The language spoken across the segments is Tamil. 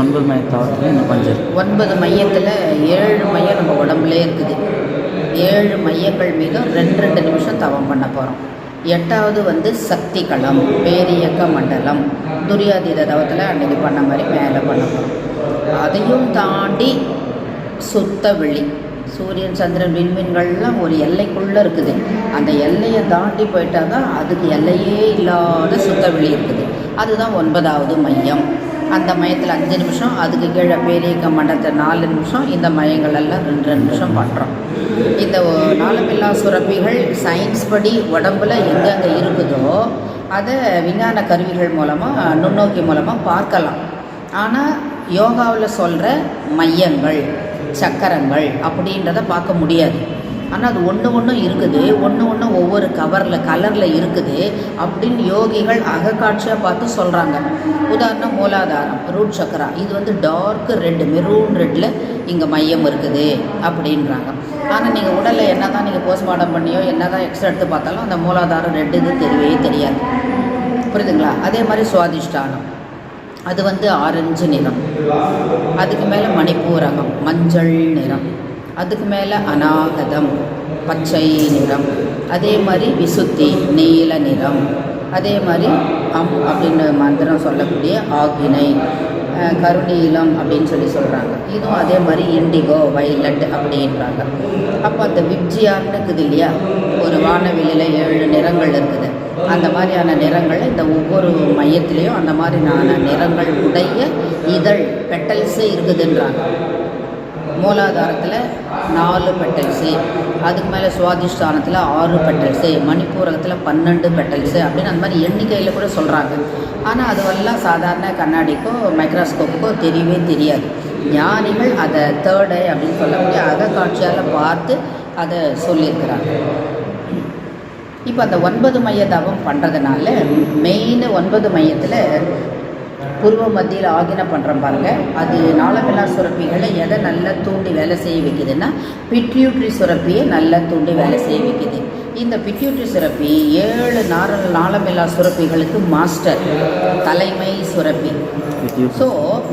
ஒன்பது மையத்தாவத்தில் இன்னும் கொஞ்சம் ஒன்பது மையத்தில் ஏழு மையம் நம்ம உடம்புலே இருக்குது. ஏழு மையங்கள் மீதும் ரெண்டு ரெண்டு நிமிஷம் தவம் பண்ண போகிறோம் எட்டாவது வந்து சக்தி களம் பேரியக்க மண்டலம் துரியாதீத தவத்தில் அன்னைக்கு பண்ண மாதிரி மேலே பண்ண போகிறோம் அதையும் தாண்டி சுத்த வெளி சூரியன் சந்திரன் விண்மீன்கள்லாம் ஒரு எல்லைக்குள்ளே இருக்குது. அந்த எல்லையை தாண்டி போயிட்டா தான் அதுக்கு எல்லையே இல்லாத சுத்த வெளி இருக்குது. அதுதான் ஒன்பதாவது மையம். அந்த மையத்தில் அஞ்சு நிமிஷம் அதுக்கு கீழே பேரியக்க மண்டலத்தில் நாலு நிமிஷம் இந்த மையங்கள் எல்லாம் ரெண்டு ரெண்டு நிமிஷம் பண்ணுறோம் இந்த நாளமில்லா சுரப்பிகள் சயின்ஸ் படி உடம்புல எங்கெங்கே இருக்குதோ அதை விஞ்ஞான கருவிகள் மூலமாக நுண்ணோக்கி மூலமாக பார்க்கலாம். ஆனால் யோகாவில் சொல்கிற மையங்கள் சக்கரங்கள் அப்படின்றத பார்க்க முடியாது. ஆனால் அது ஒன்று ஒன்றும் இருக்குது. ஒன்று ஒன்று ஒவ்வொரு கவரில் கலரில் இருக்குது. அப்படின்னு யோகிகள் அகக்காட்சியாக பார்த்து சொல்கிறாங்க உதாரணம் மூலாதாரம் ரூட் சக்கரா இது வந்து டார்க் ரெட் மெரூன் ரெட்டில் இங்கே மையம் இருக்குது அப்படின்றாங்க. ஆனால் நீங்கள் உடலில் என்ன தான் நீங்கள் போஸ்ட்மார்ட்டம் பண்ணியோ என்ன தான் எக்ஸ்ரே எடுத்து பார்த்தாலும் அந்த மூலாதாரம் ரெட்டு இது தெரியவே தெரியாது. புரியுதுங்களா? அதே மாதிரி சுவாதிஷ்டானம். அது வந்து ஆரஞ்சு நிறம். அதுக்கு மேலே மணிப்பூரகம் மஞ்சள் நிறம். அதுக்கு மேலே அநாகதம் பச்சை நிறம் அதே மாதிரி விசுத்தி நீல நிறம் அதே மாதிரி அம் அப்படின்னு மந்திரம் சொல்லக்கூடிய ஆகினை அஹ், கருநீலம் அப்படின்னு சொல்லி சொல்கிறாங்க இதுவும் அதே மாதிரி இண்டிகோ வைலட் அப்படின்றாங்க. அப்போ அந்த விப்ஜியார்னு இருக்குது இல்லையா? ஒரு வானவெளியில் ஏழு நிறங்கள் இருக்குது. அந்த மாதிரியான நிறங்கள் இந்த ஒவ்வொரு மையத்திலையும் அந்த மாதிரியான நிறங்கள் உடைய இதழ் பெட்டல்ஸே இருக்குதுன்றாங்க. மூலாதாரத்தில் நாலு பெட்டல்ஸு அதுக்கு மேலே சுவாதிஷ்டானத்தில் ஆறு பெட்டல்ஸு மணிப்பூரகத்தில் பன்னெண்டு பெட்டல்ஸு அப்படின்னு அந்த மாதிரி எண்ணிக்கையில் கூட சொல்கிறாங்க ஆனால் அதுவெல்லாம் சாதாரண கண்ணாடிக்கோ மைக்ரோஸ்கோப்புக்கோ தெரியவே தெரியாது. ஞானிகள் அதை தேர்டு அப்படின்னு சொல்லக்கூடிய அகக்காட்சியால் பார்த்து அதை சொல்லியிருக்கிறாங்க. இப்போ அந்த ஒன்பது மைய தவம் பண்ணுறதுனால மெயின் ஒன்பது மையத்தில் பூர்வ மத்தியில் ஆகின பண்ணுறோம் பாருங்க. அது நாளமில்லா சுரப்பிகளை எதை நல்லா தூண்டி வேலை செய்ய வைக்குதுன்னா பிட்யூட்ரி சுரப்பியை நல்லா தூண்டி வேலை செய்ய வைக்குது. இந்த பிட்யூட்ரி சுரப்பி ஏழு நார நாளமில்லா சுரப்பிகளுக்கு மாஸ்டர் தலைமை சுரப்பி. ஸோ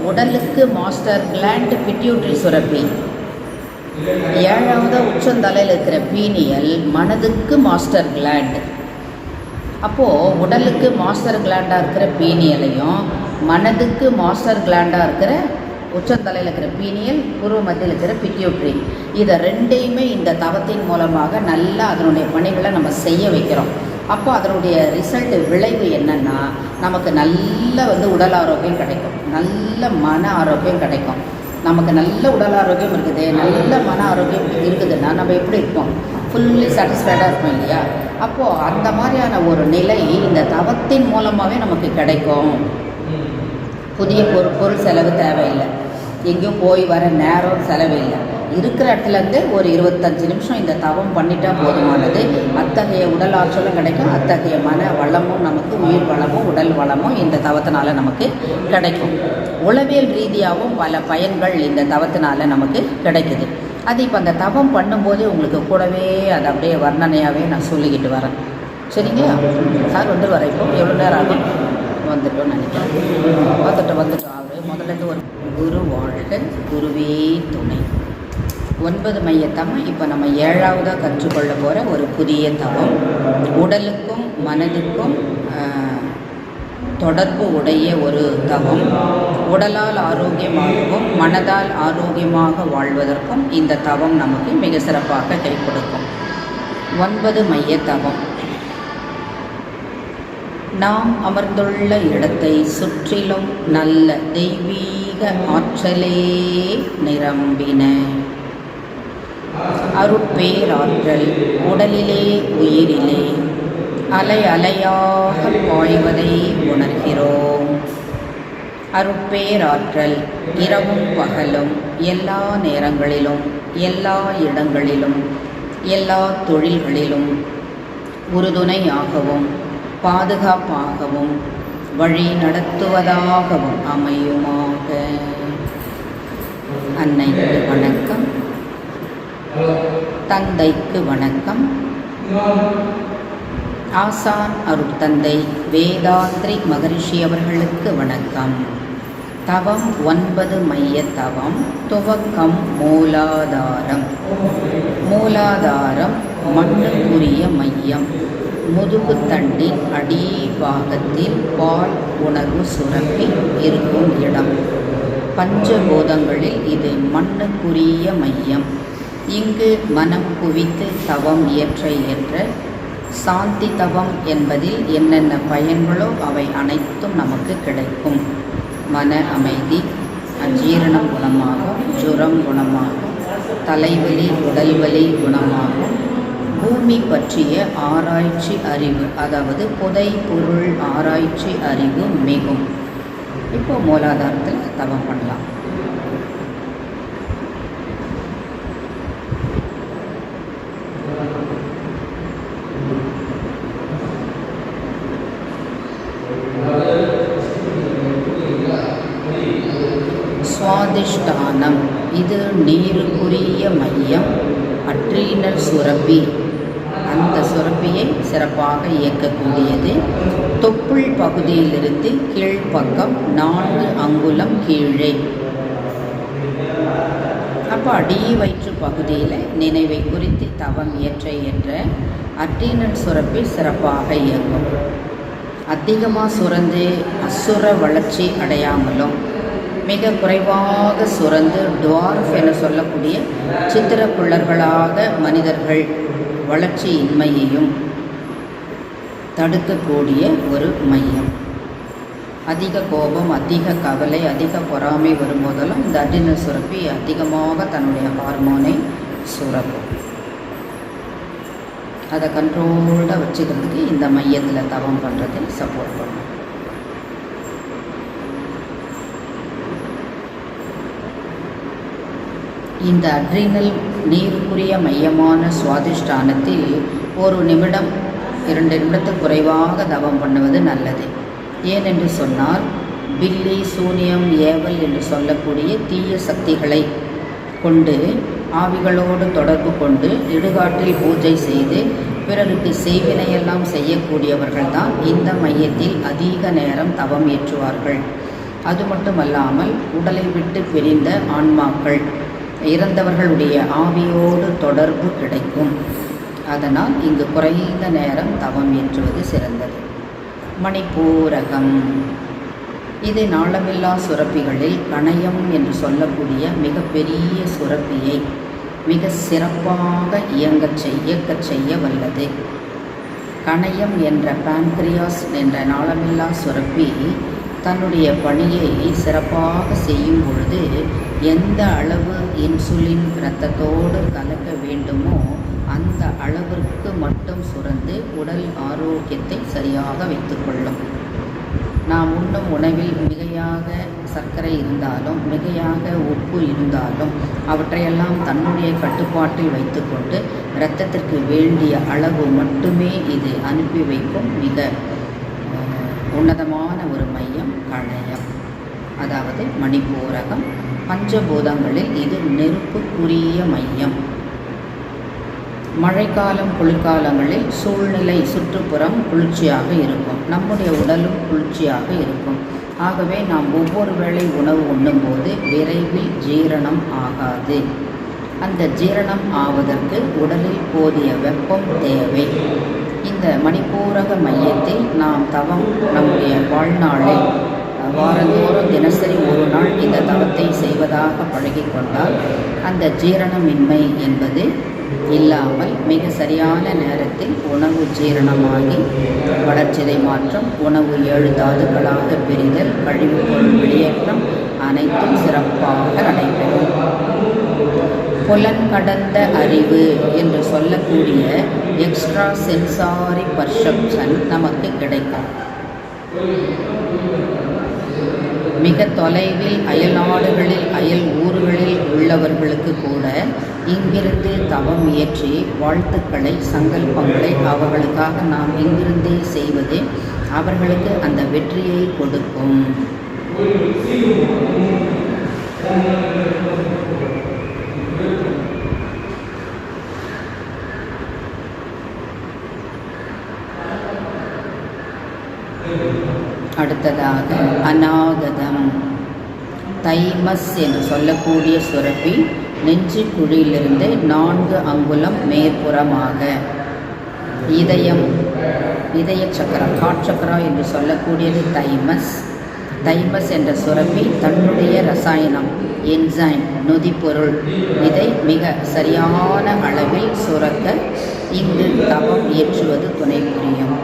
உடலுக்கு மாஸ்டர் கிளாண்ட் பிட்யூட்ரி சுரப்பி. ஏழாவது உச்சந்தலையில் இருக்கிற பீனியல் மனதுக்கு மாஸ்டர் கிளாண்ட். அப்போது உடலுக்கு மாஸ்டர் கிளாண்டாக இருக்கிற பீனியலையும் மனதுக்கு மாஸ்டர் கிளாண்டாக இருக்கிற உச்சந்தலையில் இருக்கிற பீனியல் பூர்வ மத்தியில் இருக்கிற பிட்யூட்ரி இதை ரெண்டையுமே இந்த தவத்தின் மூலமாக நல்லா அதனுடைய பணிகளை நம்ம செய்ய வைக்கிறோம். அப்போ அதனுடைய ரிசல்ட் விளைவு என்னென்னா நமக்கு நல்ல வந்து உடல் ஆரோக்கியம் கிடைக்கும். நல்ல மன ஆரோக்கியம் கிடைக்கும். நமக்கு நல்ல உடல் ஆரோக்கியம் இருக்குது. நல்ல மன ஆரோக்கியம் இருக்குதுன்னா நம்ம எப்படி இருப்போம்? ஃபுல்லி சாட்டிஸ்ஃபைடாக இருப்போம் இல்லையா? அப்போது அந்த மாதிரியான ஒரு நிலை இந்த தவத்தின் மூலமாகவே நமக்கு கிடைக்கும். புதிய பொருள் பொருள் செலவு தேவையில்லை. எங்கேயும் போய் வர நேரம் செலவில்லை. இருக்கிற இடத்துலேருந்து ஒரு இருபத்தஞ்சு நிமிஷம் இந்த தவம் பண்ணிட்டா போதுமானது. அத்தகைய உடல் ஆற்றலும் கிடைக்கும். அத்தகைய மன வளமும் நமக்கு உயிர் வளமும் உடல் வளமும் இந்த தவத்தினால நமக்கு கிடைக்கும். உளவியல் ரீதியாகவும் பல பயன்கள் இந்த தவத்தினால நமக்கு கிடைக்குது. அது இப்போ அந்த தவம் பண்ணும்போதே உங்களுக்கு கூடவே அது அப்படியே வர்ணனையாகவே நான் சொல்லிக்கிட்டு வரேன். சரிங்களா? சார் வந்து வர இப்போ? எவ்வளோ நேரம் ஆகும் வந்துட்டோம்னு நினைக்கிறேன். பார்த்துட்டு வந்துட்டோம் அவர் முதல்லேருந்து ஒரு குரு வாழ்க குருவே துணை. ஒன்பது மைய தவம். இப்போ நம்ம ஏழாவதாக கற்றுக்கொள்ள போகிற ஒரு புதிய தவம். உடலுக்கும் மனதுக்கும் தொடர்பு உடைய ஒரு தவம். உடலால் ஆரோக்கியமாகவும் மனதால் ஆரோக்கியமாக வாழ்வதற்கும் இந்த தவம் நமக்கு மிக சிறப்பாக கை கொடுக்கும். ஒன்பது மைய தவம். நாம் அமர்ந்துள்ள இடத்தை சுற்றிலும் நல்ல தெய்வீக ஆற்றலே நிரம்பின. அருட்பேராற்றல் உடலிலே உயிரிலே அலை அலையாக பாய்வதை உணர்கிறோம். அருட்பேராற்றல் இரவும் பகலும் எல்லா நேரங்களிலும் எல்லா இடங்களிலும் எல்லா தொழில்களிலும் உறுதுணையாகவும் பாதுகாப்பாகவும் வழி நடத்துவதாகவும் அமையுமாக. அன்னைக்கு வணக்கம். தந்தைக்கு வணக்கம். ஆசான் அருட்தந்தை வேதாத்ரி மகரிஷி அவர்களுக்கு வணக்கம். தவம் ஒன்பது மைய தவம் துவக்கம் மூலாதாரம். மூலாதாரம் மண்ணுக்குரிய மையம். முதுகு தண்டின் அடிபாகத்தில் பால் உணர்வு சுரப்பி இருக்கும் இடம். பஞ்சபூதங்களில் இது மண்ணுக்குரிய மையம். இங்கு மனம் குவித்து தவம் இயற்ற இயற்ற சாந்தி தவம் என்பதில் என்னென்ன பயன்களோ அவை அனைத்தும் நமக்கு கிடைக்கும். மன அமைதி அஜீரணம் குணமாகும் ஜுரம் குணமாகும் தலைவலி உடல்வலி குணமாகும் பூமி பற்றிய ஆராய்ச்சி அறிவு அதாவது புதை பொருள் ஆராய்ச்சி அறிவு மிகும். இப்போ மூலாதாரத்தில் தவம் பண்ணலாம் சுவாதிஷ்டானம் இது நீருக்குரிய மையம் அட்ரீனல் சுரப்பி அந்த சுரப்பியை சிறப்பாக இயக்கக்கூடியது தொப்புள் பகுதியிலிருந்து கீழ்ப்பக்கம் நான்கு அங்குலம் கீழே. அப்போ அடி வயிற்று பகுதியில் நினைவை குறித்து தவம் இயற்ற என்ற அட்ரீனல் சுரப்பி சிறப்பாக இயங்கும். அதிகமாக சுரந்து அசுர வளர்ச்சி அடையாமலும் மிக குறைவாக சுரந்து டுவார்ஃப் என சொல்லக்கூடிய சித்திரக்குள்ளர்களாக மனிதர்கள் வளர்ச்சியின்மையையும் தடுக்கக்கூடிய ஒரு மையம். அதிக கோபம் அதிக கவலை அதிக பொறாமை வரும்போதெல்லாம் இந்த அட்ரினல் சுரப்பி அதிகமாக தன்னுடைய ஹார்மோனை சுரக்கும். அதை கண்ட்ரோல்டாக வச்சுக்கிறதுக்கு இந்த மையத்தில் தவம் பண்ணுறதை சப்போர்ட் பண்ணும். இந்த அட்ரினல் நீருக்குரிய மையமான சுவாதிஷ்டானத்தில் ஒரு நிமிடம் இரண்டு நிமிடத்துக்கு குறைவாக தவம் பண்ணுவது நல்லது. ஏனென்று சொன்னால் பில்லி சூனியம் ஏவல் என்று சொல்லக்கூடிய தீய சக்திகளை கொண்டு ஆவிகளோடு தொடர்பு கொண்டு இடுகாட்டில் பூஜை செய்து பிறருக்கு செய்வினையெல்லாம் செய்யக்கூடியவர்கள்தான் இந்த மையத்தில் அதிக நேரம் தவம் ஏற்றுவார்கள். அது மட்டுமல்லாமல் உடலை விட்டு பிரிந்த ஆன்மாக்கள் இறந்தவர்களுடைய ஆவியோடு தொடர்பு கிடைக்கும். அதனால் இங்கு குறைந்த நேரம் தவம் ஏற்றுவது சிறந்தது. மணிப்பூரகம். இது நாளமில்லா சுரப்பிகளில் கணயம் என்று சொல்லக்கூடிய மிகப்பெரிய சுரப்பியை மிக சிறப்பாக இயங்கச் செய்ய இயக்கச் செய்ய வல்லது. கணயம் என்ற பான்கிரியாஸ் என்ற நாளமில்லா சுரப்பி தன்னுடைய பணியை சிறப்பாக செய்யும் பொழுது எந்த அளவு இன்சுலின் இரத்தத்தோடு கலக்க வேண்டுமோ அந்த அளவிற்கு மட்டும் சுரந்து உடல் ஆரோக்கியத்தை சரியாக வைத்துக்கொள்ளும் நாம் உண்ணும் உணவில் மிகையாக சர்க்கரை இருந்தாலும் மிகையாக உப்பு இருந்தாலும் அவற்றையெல்லாம் தன்னுடைய கட்டுப்பாட்டில் வைத்துக்கொண்டு இரத்தத்திற்கு வேண்டிய அளவு மட்டுமே இது அனுப்பி வைக்கும் மிக உன்னதமான ஒரு மையம் கணையம். அதாவது மணிப்பூரகம். பஞ்சபூதங்களில் இது நெருப்புக்குரிய மையம். மழைக்காலம் குளிர்காலங்களில் சூழ்நிலை சுற்றுப்புறம் குளிர்ச்சியாக இருக்கும். நம்முடைய உடலும் குளிர்ச்சியாக இருக்கும். ஆகவே நாம் ஒவ்வொரு வேளை உணவு உண்ணும்போது விரைவில் ஜீரணம் ஆகாது. அந்த ஜீரணம் ஆவதற்கு உடலில் போதிய வெப்பம் தேவை. இந்த மணிப்பூரக மையத்தில் நாம் தவம் நம்முடைய வாழ்நாளில் வாரந்தோறும் தினசரி ஒரு நாள் இந்த தவத்தை செய்வதாக பழகிக்கொண்டால் அந்த ஜீரணமின்மை என்பது இல்லாமல் மிக சரியான நேரத்தில் உணவு ஜீரணமாகி வளர்ச்சிதை மாற்றம் உணவு ஏழு தாதுக்களாக பிரிதல் கழிவு பொருள் வெளியேற்றம் அனைத்தும் சிறப்பாக நடைபெறும். புலன் கடந்த அறிவு என்று சொல்லக்கூடிய எக்ஸ்ட்ரா சென்சாரி பர்செப்ஷன் நமக்கு கிடைக்கும். மிக தொலைவில் அயல் நாடுகளில் அயல் ஊர்களில் உள்ளவர்களுக்கு கூட இங்கிருந்து தவம் இயற்றி வாழ்த்துக்களை சங்கல்பங்களை அவர்களுக்காக நாம் இங்கிருந்தே செய்வது அவர்களுக்கு அந்த வெற்றியை கொடுக்கும். அடுத்ததாக அநாகதம் தைமஸ் என்று சொல்லக்கூடிய சுரப்பி நெஞ்சு குழியிலிருந்து நான்கு அங்குலம் மேற்புறமாக. இதயம் இதய சக்கரம் காட்சக்கரா என்று சொல்லக்கூடியது தைமஸ். தைமஸ் என்ற சுரப்பி தன்னுடைய ரசாயனம். என்சைம் நொதிப்பொருள் இதை மிக சரியான அளவில் சுரக்க இங்கு தவம் இயற்றுவது துணை புரியும்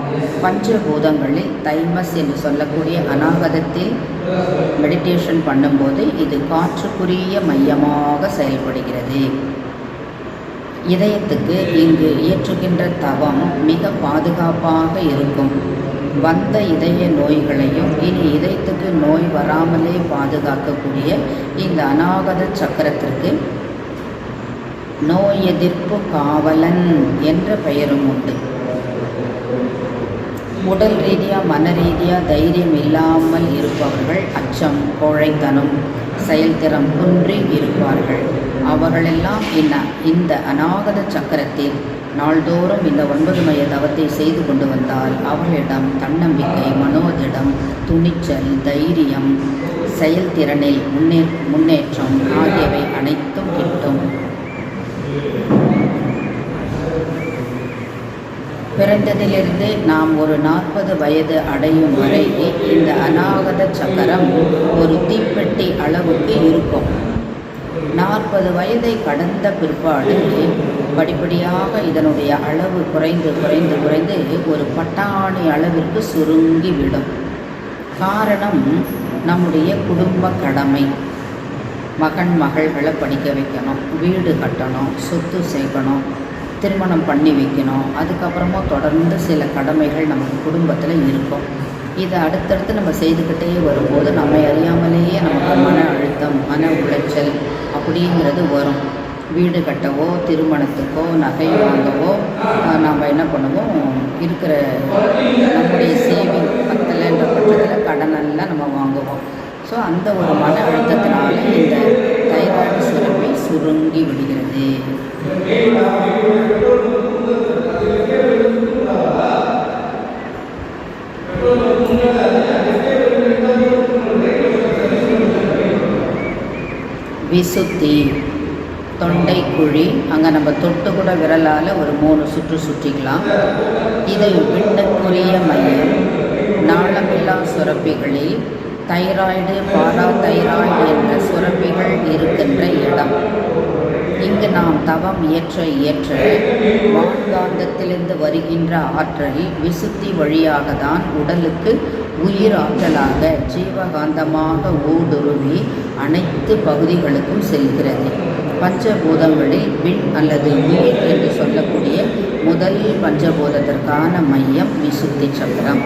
பஞ்சபூதங்களில் தைமஸ் என்று சொல்லக்கூடிய அநாகதத்தில் மெடிடேஷன் பண்ணும்போது இது காற்றுக்குரிய மையமாக செயல்படுகிறது. இதயத்துக்கு இங்கு இயற்றுகின்ற தவம் மிக பாதுகாப்பாக இருக்கும். வந்த இதய நோய்களையும் இனி இதயத்துக்கு நோய் வராமலே பாதுகாக்கக்கூடிய இந்த அநாகத சக்கரத்திற்கு நோய் எதிர்ப்பு காவலன் என்ற பெயரும் உண்டு. உடல் ரீதியாக மன ரீதியாக தைரியம் இல்லாமல் இருப்பவர்கள் அச்சம் கோழைத்தனம் செயல்திறம் குன்றி இருப்பார்கள். அவர்களெல்லாம் என்ன? இந்த அநாகத சக்கரத்தில் நாள்தோறும் இந்த ஒன்பது மைய தவத்தை செய்து கொண்டு வந்தால் அவர்களிடம் தன்னம்பிக்கை மனோதிடம் துணிச்சல் தைரியம் செயல்திறனில் முன்னே முன்னேற்றம் ஆகியவை அனைத்தும் கிட்டும். பிறந்ததிலிருந்து நாம் ஒரு நாற்பது வயது அடையும் வரை இந்த அநாகத சக்கரம் ஒரு தீப்பெட்டி அளவுக்கு இருக்கும். நாற்பது வயதை கடந்த பிற்பாடு படிப்படியாக இதனுடைய அளவு குறைந்து குறைந்து குறைந்து ஒரு பட்டாணி அளவிற்கு சுருங்கி விடும் காரணம் நம்முடைய குடும்ப கடமை. மகன் மகள்களை படிக்க வைக்கணும் வீடு கட்டணும் சொத்து சேர்க்கணும். திருமணம் பண்ணி வைக்கணும். அதுக்கப்புறமா தொடர்ந்து சில கடமைகள் நமக்கு குடும்பத்தில் இருக்கும். இதை அடுத்தடுத்து நம்ம செய்துக்கிட்டே வரும்போது நம்மை அறியாமலேயே நமக்கு மன அழுத்தம் மன உளைச்சல் அப்படிங்கிறது வரும். வீடு கட்டவோ திருமணத்துக்கோ நகை வாங்கவோ நாம் என்ன பண்ணுவோம்? இருக்கிற நம்முடைய சேவிங் பத்தலைன்ற பட்சத்தில் கடனெல்லாம் நம்ம வாங்குவோம். ஸோ அந்த ஒரு மன அழுத்தத்தினால இந்த தைராய்டு சுரப்பி சுருங்கி விடுகிறது விசுத்தி தொண்டை குழி அங்கே நம்ம தொட்டு கூட விரலால் ஒரு மூணு சுற்று சுற்றிக்கலாம். இது விண்ணக்குரிய மையம் நாளமில்லா சுரப்பிகளில் தைராய்டு பாரா தைராய்டு என்ற சுரப்பிகள் இருக்கின்ற இடம். இங்கு நாம் தவம் இயற்ற இயற்ற வான்காந்தத்திலிருந்து வருகின்ற ஆற்றல் விசுத்தி வழியாக தான் உடலுக்கு உயிர் ஆற்றலாக ஜீவகாந்தமாக ஊடுருவி அனைத்து பகுதிகளுக்கும் செல்கிறது. பஞ்சபூதங்களில் விண் அல்லது உயிர் என்று சொல்லக்கூடிய முதல் பஞ்சபூதத்திற்கான மையம் விசுத்தி சக்கரம்.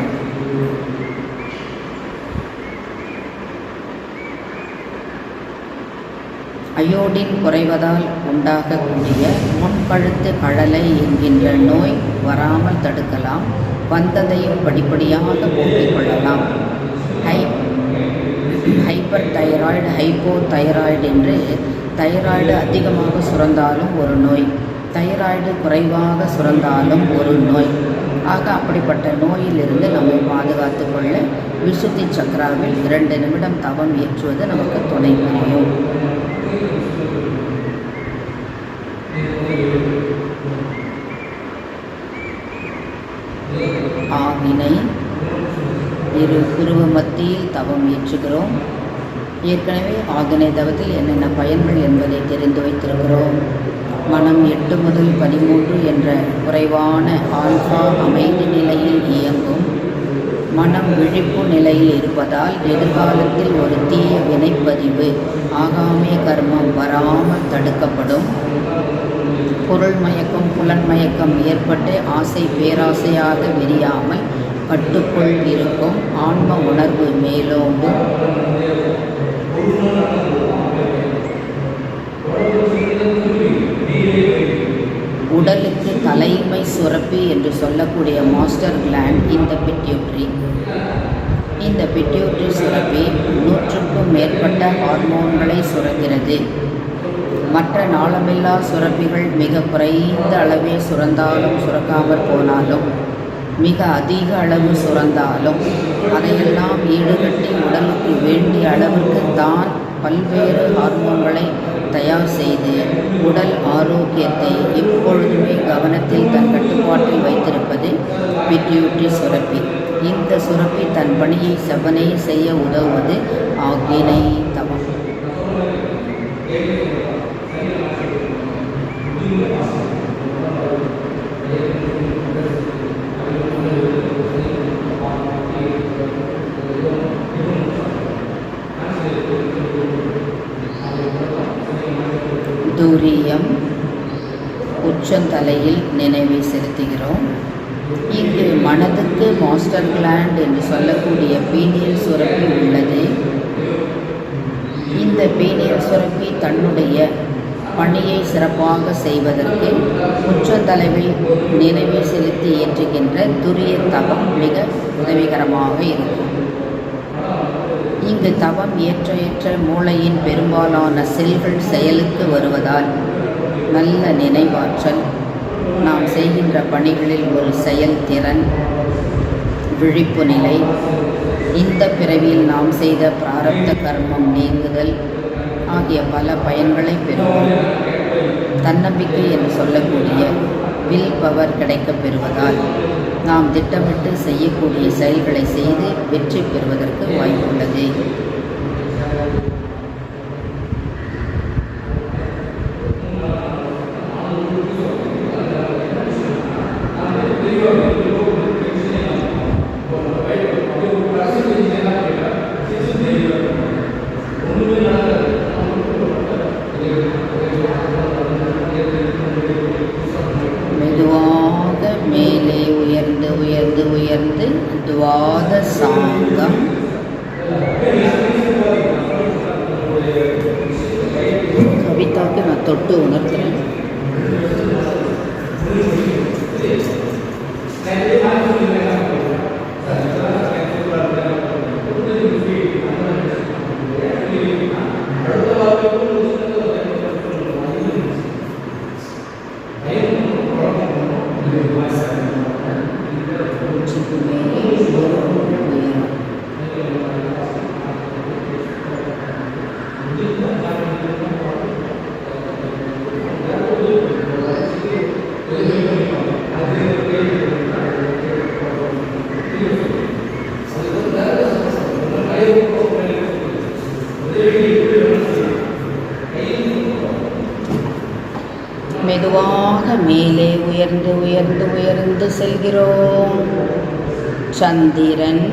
அயோடின் குறைவதால் உண்டாகக்கூடிய முன்கழுத்து கழலை என்கின்ற நோய் வராமல் தடுக்கலாம் வந்ததையும் படிப்படியாக போக்கிக் கொள்ளலாம் high hyper thyroid hypo thyroid என்று தைராய்டு அதிகமாக சுரந்தாலும் ஒரு நோய் தைராய்டு குறைவாக சுரந்தாலும் ஒரு நோய். ஆக அப்படிப்பட்ட நோயிலிருந்து நம்மை பாதுகாத்து கொள்ள விசுத்தி சக்கராவில் இரண்டு நிமிடம் தவம் ஏற்றுவது நமக்கு துணை புரியும். நினை இரு குருவ மத்தியில் தவம் ஏற்றுகிறோம். ஏற்கனவே ஆகனை தவத்தில் என்னென்ன பயன்கள் என்பதை தெரிந்து வைத்திருக்கிறோம். மனம் எட்டு முதல் பதிமூன்று என்ற குறைவான ஆல்ஃபா அமைதி நிலையில் இயங்கும். மனம் விழிப்பு நிலையில் இருப்பதால் எதிர்காலத்தில் ஒரு தீய வினைப்பதிவு ஆகாமிய கர்மம் வராமல் தடுக்கப்படும். பொருள் மயக்கம் புலன் மயக்கம் ஏற்பட்டு ஆசை பேராசையாக விரியாமல் கட்டுக்குள் இருக்கும் ஆன்ம உணர்வு மேலோங்கும். உடலுக்கு தலைமை சுரப்பி என்று சொல்லக்கூடிய மாஸ்டர் கிளாண்ட் இந்த பிட்யூட்ரி. இந்த பிட்யூட்ரி சுரப்பி நூற்றுக்கும் மேற்பட்ட ஹார்மோன்களை சுரக்கிறது. மற்ற நாளமில்லா சுரப்பிகள் மிக குறைந்த அளவே சுரந்தாலும் சுரக்காமற் போனாலும் மிக அதிக அளவு சுரந்தாலும் அதையெல்லாம் ஈடுகட்டி உடலுக்கு வேண்டிய அளவுக்கு தான் பல்வேறு ஹார்மோன்களை தயார் செய்து உடல் ஆரோக்கியத்தை எப்பொழுதுமே கவனத்தில் தன் கட்டுப்பாட்டில் வைத்திருப்பது பிட்யூட்டி சுரப்பி. இந்த சுரப்பி தன் பணியை செவ்வனே செய்ய உதவுவது ஆகினை தவம் தூரியம் உச்சந்தலையில் நினைவை செலுத்துகிறோம். இங்கு மனதுக்கு மாஸ்டர் கிளாண்ட் என்று சொல்லக்கூடிய பீனியல் சுரப்பி உள்ளது. இந்த பீனியல் சுரப்பி தன்னுடைய பணியை சிறப்பாக செய்வதற்கு உச்சந்தலைவில் நினைவை செலுத்தி ஏற்றுகின்ற துரிய தவம் மிக உதவிகரமாக இருக்கும். இங்கு தவம் ஏற்ற ஏற்ற மூளையின் பெரும்பாலான செல்கள் செயலுக்கு வருவதால் நல்ல நினைவாற்றல். நாம் செய்கின்ற பணிகளில் ஒரு செயல்திறன் விழிப்பு நிலை. இந்த பிறவியில் நாம் செய்த பிராரப்த கர்மம் நீங்குதல் ஆகிய பல பயன்களை பெறுவோம். தன்னம்பிக்கை என்று சொல்லக்கூடிய வில் பவர் கிடைக்கப் பெறுவதால் நாம் திட்டமிட்டு செய்யக்கூடிய செயல்களை செய்து வெற்றி பெறுவதற்கு வாய்ப்புள்ளது மெதுவாக மேலே உயர்ந்து உயர்ந்து உயர்ந்து துவாத சாங்கம் கவிதாவுக்கு நான் தொட்டு உணர்த்துறேன் உச்சிக்கு மேலே உயரும் உயரும் மெதுவாக மேலே உயர்ந்து உயர்ந்து உயர்ந்து செல்கிறோம் சந்திரன்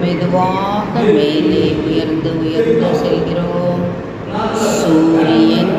மெதுவாக மேலே உயர்ந்து உயர்ந்து செல்கிறோம் சூரியன்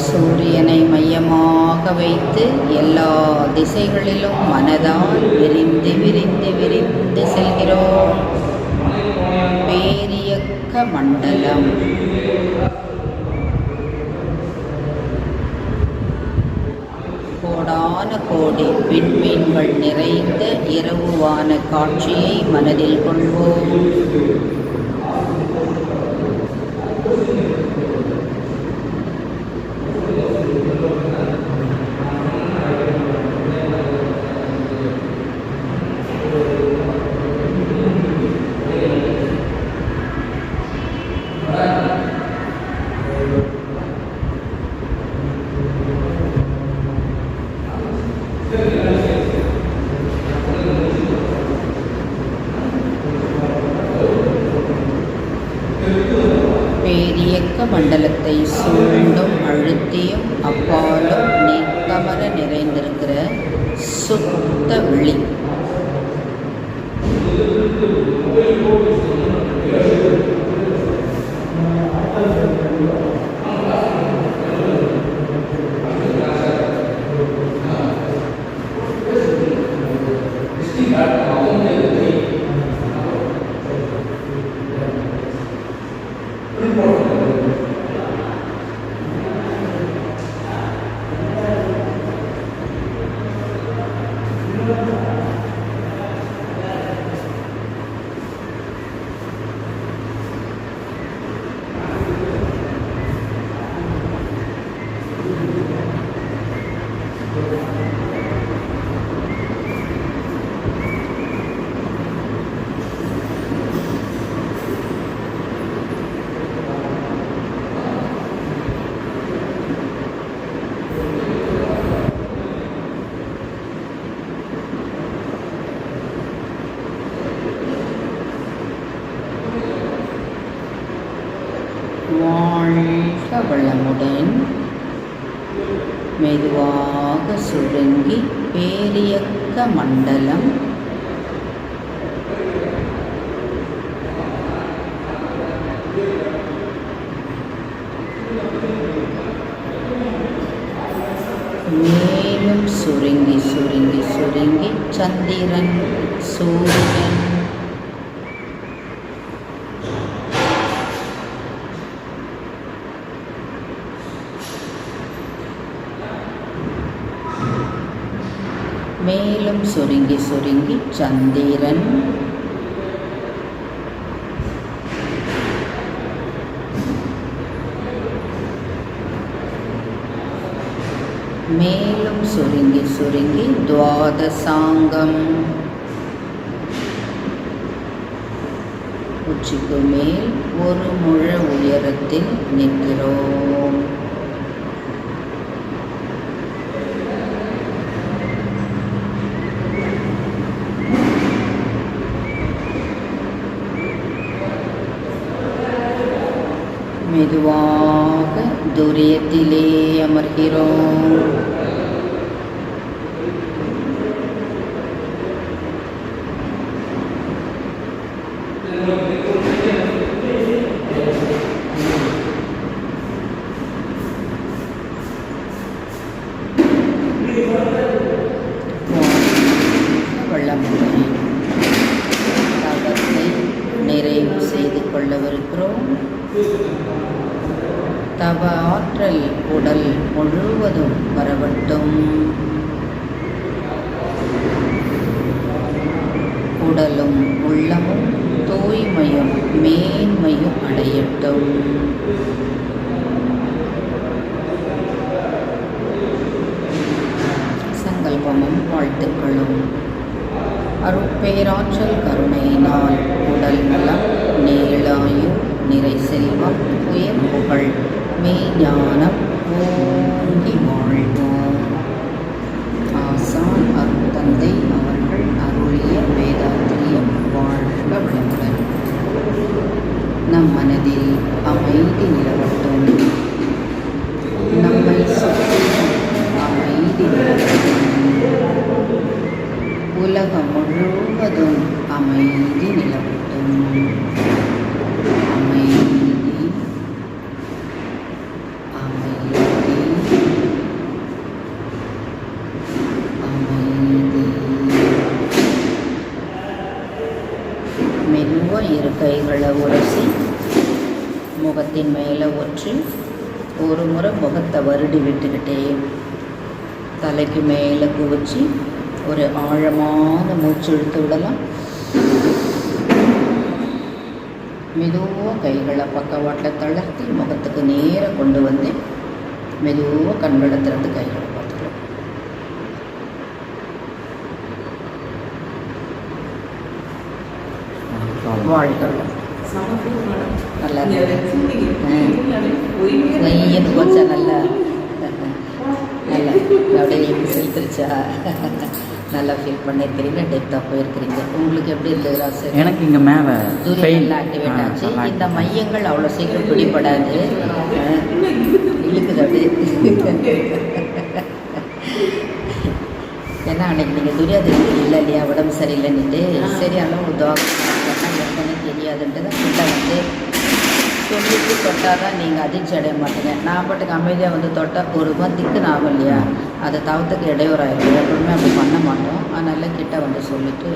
சூரியனை மையமாக வைத்து எல்லா திசைகளிலும் மனதால் விரிந்து விரிந்து விரிந்து செல்கிறோம். பேரியக்க மண்டலம். கோடான கோடி விண்மீன்கள் நிறைந்த இரவுவான காட்சியை மனதில் கொள்வோம். பேரியக்க மண்டலத்தை சூழ்ந்தும் அழுத்தியும் அப்பாலும் நீக்கமர நிறைந்திருக்கிற சுத்த விழி வாழ்க வளமுடன் மெதுவாக சுருங்கி பேரியக்க மண்டலம். மேலும் சுருங்கி சுருங்கி சுருங்கி சந்திரன் சூரியன் மேலும் சுருங்கி சுருங்கி சந்திரன். மேலும் சுருங்கி சுருங்கி துவாதசாங்கம். உச்சிக்கு மேல் ஒரு முழ உயரத்தில் நிற்கிறோம். மெதுவாக துரியத்திலே அமர்கிறோம் வள்ளமுடன் தவத்தை நிறைவு செய்து கொள்ளவிருக்கிறோம் தவ ஆற்றல் உடல் முழுவதும் வரவட்டும் உடலும் உள்ளமும் தூய்மையும் மேன்மையும் அடையட்டும். சங்கல்பமும் வாழ்த்துக்களும். அருட்பேராற்றல் கருணையினால் உடல் நலம் நீளாயு நிறை செல்வம் உயர் புகழ் மெய்ஞானம் ஓங்கி வாழ்வோம் ஆசான் அருட்தந்தை அவர்கள் அருளிய வேதாத்திரியம் வாழ்க வளமுடன் நம் மனதில் அமைதி நிலவட்டும் நம்மை சுற்றிலும் அமைதி நிலவட்டும் உலகம் முழுவதும் அமைதி நிலவட்டும் அமைதி அமைதி அமைதி மெதுவாக இரு கைகளை உரசி முகத்தின் மேலே ஒற்றி ஒரு முறை முகத்தை வருடி விட்டுக்கிட்டே தலைக்கு மேலே குவிச்சு ஒரு ஆழமான மூச்சு இழுத்து விடலாம் மெதுவாக கைகளை பக்கவாட்டில் தளர்த்தி முகத்துக்கு நேராக கொண்டு வந்து மெதுவாக கண்களை திறந்து கைகளை பார்த்துக்கலாம் வாழ்க நல்லா நெய்யன்னு போச்சா நல்லா நல்லா அப்படியே செலுத்துருச்சா நல்லா ஃபீல் பண்ணியிருக்கிறீங்க டெப்த்தாக போயிருக்கிறீங்க. உங்களுக்கு எப்படி இருந்தது ராசு? எனக்கு இங்கே மேலே சூரியன் நல்லா ஆக்டிவேட் ஆச்சு. இந்த மையங்கள் அவ்வளோ சீக்கிரம் பிடிபடாது. இழுக்குது அப்படியே ஏன்னா அன்னைக்கு நீங்கள் துரியாதனுக்கு இல்லை இல்லையா உடம்பு சரியில்லைன்னுட்டு. சரி அளவு தோசை ஏற்கனவே தெரியாதுன்ட்டு தான் கிட்ட வந்து சொல்லிட்டு தொட்டால் தான் நீங்கள் அதிர்ச்சி அடைய மாட்டீங்க. நான் பாட்டுக்கு அமைதியாக வந்து தொட்டால் ஒரு மாதிரி திக்கு ஆகும் இல்லையா? அதை தவத்துக்கு இடையூறாயிரும். எப்பவுமே அப்படி பண்ண மாட்டோம். அதனால் கிட்ட வந்து சொல்லிட்டு